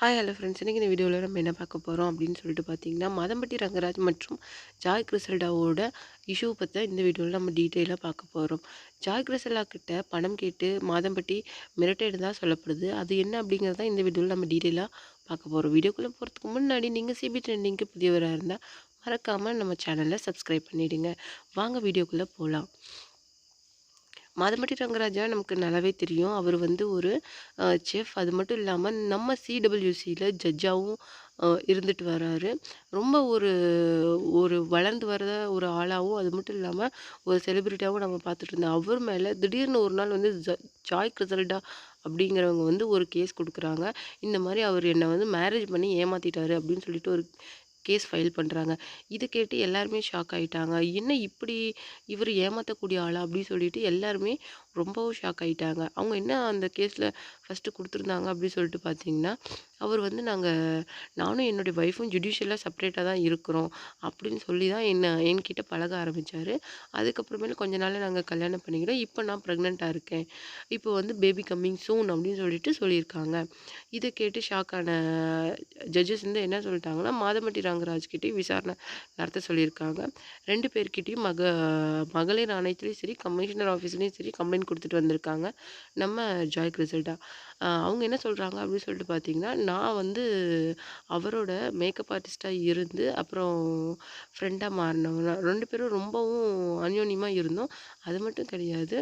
Hi hello friends இன்றைக்கி இந்த வீடியோவில் நம்ம என்ன பார்க்க போகிறோம் அப்படின்னு சொல்லிட்டு பார்த்தீங்கன்னா மதம்பட்டி ரங்கராஜ் மற்றும் ஜாய் கிறிசல்டாவோட இஷ்யூ பற்றி இந்த வீடியோவில் நம்ம டீட்டெயிலாக பார்க்க போகிறோம் ஜாய் கிறிசல்டா கிட்ட பணம் கேட்டு மாதம்பட்டி மிரட்டேடு தான் சொல்லப்படுது. அது என்ன அப்படிங்கிறது தான் இந்த வீடியோவில் நம்ம டீட்டெயிலாக பார்க்க போகிறோம் வீடியோக்குள்ளே போகிறதுக்கு முன்னாடி நீங்கள் சிபி ட்ரெண்டிங்க்கு புதியவராக இருந்தால் மறக்காமல் நம்ம சேனலை சப்ஸ்கிரைப் பண்ணிவிடுங்க வாங்க வீடியோக்குள்ளே போகலாம் மாதம்பட்டி ரங்கராஜா நமக்கு நல்லாவே தெரியும். அவர் வந்து ஒரு செஃப் அது மட்டும் இல்லாமல் நம்ம சிடபிள்யூசியில் ஜட்ஜாகவும் இருந்துட்டு வராரு. ரொம்ப ஒரு ஒரு வளர்ந்து வர ஒரு ஆளாகவும் அது மட்டும் இல்லாமல் ஒரு செலிப்ரிட்டியாகவும் நம்ம பார்த்துட்டு இருந்தோம். அவர் மேலே திடீர்னு ஒரு நாள் வந்து ஜ ஜாய் கிரிசல்டா அப்படிங்கிறவங்க வந்து ஒரு கேஸ் கொடுக்குறாங்க. இந்த மாதிரி அவர் என்னை வந்து மேரேஜ் பண்ணி ஏமாற்றிட்டாரு அப்படின்னு சொல்லிட்டு ஒரு கேஸ் ஃபைல் பண்ணுறாங்க இது கேட்டு எல்லாருமே ஷாக் ஆகிட்டாங்க என்ன இப்படி இவர் ஏமாற்றக்கூடிய ஆளா? அப்படின்னு சொல்லிட்டு எல்லாருமே ரொம்பவும் ஷாக் ஆகிட்டாங்க அவங்க என்ன அந்த கேஸில் ஃபஸ்ட்டு கொடுத்துருந்தாங்க அப்படின்னு சொல்லிட்டு பார்த்தீங்கன்னா அவர் வந்து நாங்கள் நானும் என்னுடைய ஒய்ஃபும் ஜுடிஷியலாக செப்பரேட்டாக தான் இருக்கிறோம் அப்படின்னு சொல்லி தான் என்ன என்கிட்ட பழக ஆரம்பித்தார் அதுக்கப்புறமேல கொஞ்ச நாள் நாங்கள் கல்யாணம் பண்ணிக்கிட்டோம் இப்போ நான் ப்ரெக்னெண்ட்டாக இருக்கேன். இப்போ வந்து பேபி கம்மிங் சூன் அப்படின்னு சொல்லிட்டு சொல்லியிருக்காங்க. இதை கேட்டு ஷாக்கான ஜட்ஜஸ் வந்து என்ன சொல்லிட்டாங்கன்னா மாதமட்டி ராங்கராஜ்கிட்டையும் விசாரணை நடத்த சொல்லியிருக்காங்க. ரெண்டு பேர்கிட்டையும் மக மகளிர் ஆணையத்துலேயும் சரி கமிஷனர் ஆஃபீஸ்லேயும் சரி கம்ப்ளைண்ட் கொடுத்துட்டு வந்திருக்காங்க. நம்ம ஜாய் கிரிசல்டா அவங்க என்ன சொல்கிறாங்க அப்படின்னு சொல்லிட்டு பார்த்தீங்கன்னா நான் வந்து அவரோட மேக்கப் ஆர்டிஸ்ட்டாக இருந்து அப்புறம் ஃப்ரெண்டாக மாறினவங்க. ரெண்டு பேரும் ரொம்பவும் அந்யோன்யமாக இருந்தோம். அது மட்டும் கிடையாது.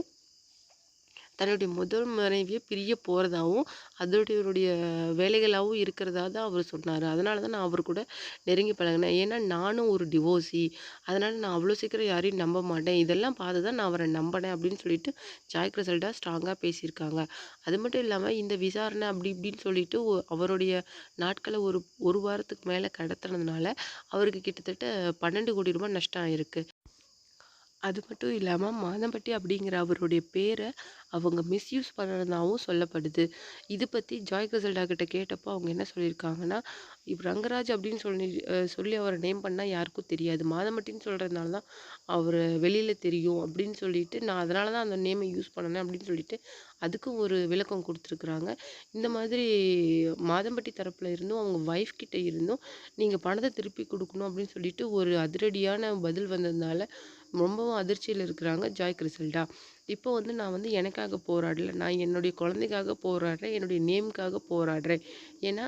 தன்னுடைய முதல் மனைவியை பிரிய போகிறதாவும் அதோடைய வேலைகளாகவும் இருக்கிறதா தான் அவர் சொன்னார். அதனால தான் நான் அவர் கூட நெருங்கி பழகினேன். ஏன்னா நானும் ஒரு டிவோர்ஸி அதனால் நான் அவ்வளோ சீக்கிரம் யாரையும் நம்ப மாட்டேன். இதெல்லாம் பார்த்து தான் நான் அவரை நம்பினேன் அப்படின்னு சொல்லிட்டு ஜாய் கிரசல்டா ஸ்ட்ராங்காக பேசியிருக்காங்க. அது மட்டும் இல்லாமல் இந்த விசாரணை அப்படி இப்படின்னு சொல்லிட்டு அவருடைய நாட்களை ஒரு ஒரு வாரத்துக்கு மேலே கடத்தினதுனால அவருக்கு கிட்டத்தட்ட பன்னெண்டு கோடி ரூபாய் நஷ்டம் ஆயிருக்கு. அது மட்டும் இல்லாமல் மாதம்பட்டி அப்படிங்கிற அவருடைய பேரை அவங்க மிஸ்யூஸ் பண்ணுறதாகவும் சொல்லப்படுது. இது பற்றி ஜாய் கிரசல்டா கிட்ட கேட்டப்போ அவங்க என்ன சொல்லியிருக்காங்கன்னா இப்போ ரங்கராஜ் அப்படின்னு சொல்லி சொல்லி அவரை நேம் பண்ணால் யாருக்கும் தெரியாது. மாதம்பட்டின்னு சொல்கிறதுனால தான் அவர் வெளியில் தெரியும் அப்படின்னு சொல்லிட்டு நான் அதனால தான் அந்த நேமை யூஸ் பண்ணனேன் அப்படின்னு சொல்லிட்டு அதுக்கும் ஒரு விளக்கம் கொடுத்துருக்குறாங்க. இந்த மாதிரி மாதம்பட்டி தரப்பில் இருந்தும் அவங்க ஒய்ஃப் கிட்ட இருந்தும் நீங்கள் பணத்தை திருப்பி கொடுக்கணும் அப்படின்னு சொல்லிட்டு ஒரு அதிரடியான பதில் வந்ததுனால ரொம்பவும் அதிர்ச்சியில் இருக்கிறாங்க ஜாய் கிறிசல்டா இப்போ வந்து நான் வந்து எனக்காக போராடல. நான் என்னுடைய குழந்தைக்காக போராடுறேன். என்னுடைய நேமுக்காக போராடுறேன். ஏன்னா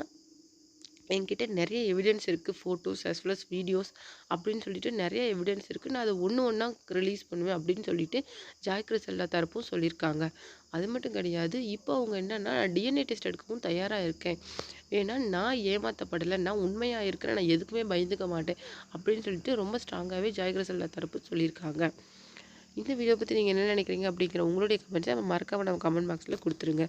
என்கிட்ட நிறைய எவிடன்ஸ் இருக்குது photos as well as videos அப்படின்னு சொல்லிட்டு நிறைய எவிடன்ஸ் இருக்குது நான் அதை ஒன்று ஒன்றா ரிலீஸ் பண்ணுவேன் அப்படின்னு சொல்லிட்டு ஜாய் கிறிசல்டா தரப்பும் சொல்லியிருக்காங்க. அது மட்டும் கிடையாது இப்போ அவங்க என்னென்னா டிஎன்ஏ டெஸ்ட் எடுக்கவும் தயாராக இருக்கேன். ஏன்னா நான் ஏமாற்றப்படலை நான் உண்மையாக இருக்கிறேன் நான் எதுக்குமே பயந்துக்க மாட்டேன் அப்படின்னு சொல்லிட்டு ரொம்ப ஸ்ட்ராங்காகவே ஜாய் கிறிசல்டா தரப்பு சொல்லியிருக்காங்க. இந்த வீடியோ பற்றி நீங்கள் என்ன நினைக்கிறீங்க அப்படிங்கிற உங்களுடைய கமெண்ட்ஸை நம்ம மறக்காமல் நம்ம கமெண்ட் பாக்ஸில் கொடுத்துருங்க.